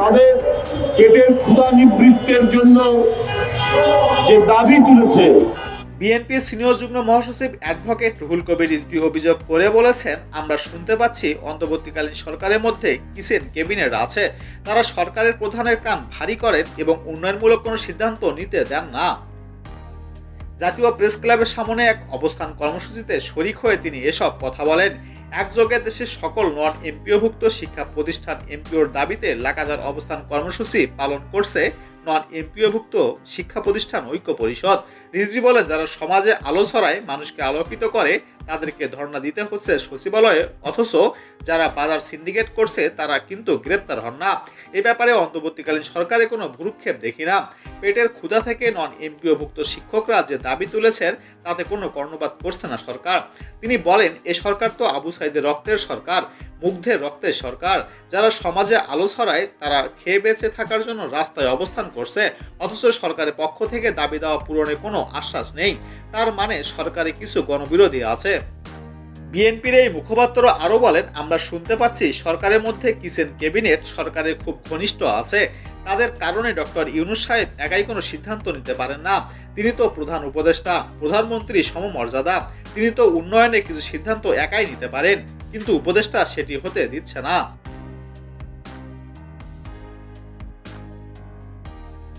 তাদের পেটের ক্ষুধা নিবৃত্তের জন্য যে দাবি তুলেছে। বিএনপি সিনিয়র যুগ্ম মহাসচিব অ্যাডভোকেট রুহুল কবির রিজভি অভিযোগ করে বলেছেন, আমরা শুনতে পাচ্ছি অন্তর্বর্তীকালীন সরকারের মধ্যে কিসেন কেবিনেট আছে, তারা সরকারের প্রধানের কান ভারী করেন এবং উন্নয়নমূলক কোনো সিদ্ধান্ত নিতে দেন না। জাতীয় প্রেস ক্লাবের সামনে এক অবস্থান কর্মসূচিতে শরিক হয়ে তিনি এসব কথা বলেন। একযোগে দেশের সকল নন এমপিওভুক্ত শিক্ষা প্রতিষ্ঠান এমপিওর দাবিতে লাগাতার অবস্থান কর্মসূচি পালন করছে নন এমপিওভুক্ত শিক্ষা প্রতিষ্ঠান ঐক্য পরিষদ। রিজভি বলেন, যারা সমাজে আলো ছড়ায়, মানুষকে আলোকিত করে, তাদেরকে ধর্ণা দিতে হচ্ছে সচিবালয়ে। অথচ যারা বাজার সিন্ডিকেট করছে, তারা কিন্তু গ্রেপ্তার হন না। এ ব্যাপারে অন্তর্বর্তীকালীন সরকারে কোনো ভুরুক্ষেপ দেখি না। পেটের ক্ষুধা থেকে নন এমপিওভুক্ত শিক্ষকরা যে দাবি তুলেছেন, তাতে কোনো কর্ণপাত করছে না সরকার। তিনি বলেন, এ সরকার তো আবু সাইদের রক্তের সরকার। মুগ্ধের রক্তের সরকার, যারা সমাজে আলো ছড়ায়, তারা খেয়ে বেঁচে থাকার জন্য রাস্তায় অবস্থান করছে। অথচ সরকারের পক্ষ থেকে দাবি দেওয়া পূরণে কোনো আশ্বাস নেই। তার মানে সরকারি কিছু গণবিরোধী আছে। বিএনপির এই মুখপাত্র আরও বলেন, আমরা শুনতে পাচ্ছি সরকারের মধ্যে কিচেন ক্যাবিনেট, সরকারের খুব ঘনিষ্ঠ আছে। তাদের কারণে ডক্টর ইউনুস সাহেব একাই কোনো সিদ্ধান্ত নিতে পারেন না। তিনি তো প্রধান উপদেষ্টা, প্রধানমন্ত্রী সমমর্যাদা। তিনি তো উন্নয়নে কিছু সিদ্ধান্ত একাই নিতে পারেন। কিন্তু উপদেষ্টা সেটি হতে দিচ্ছে না।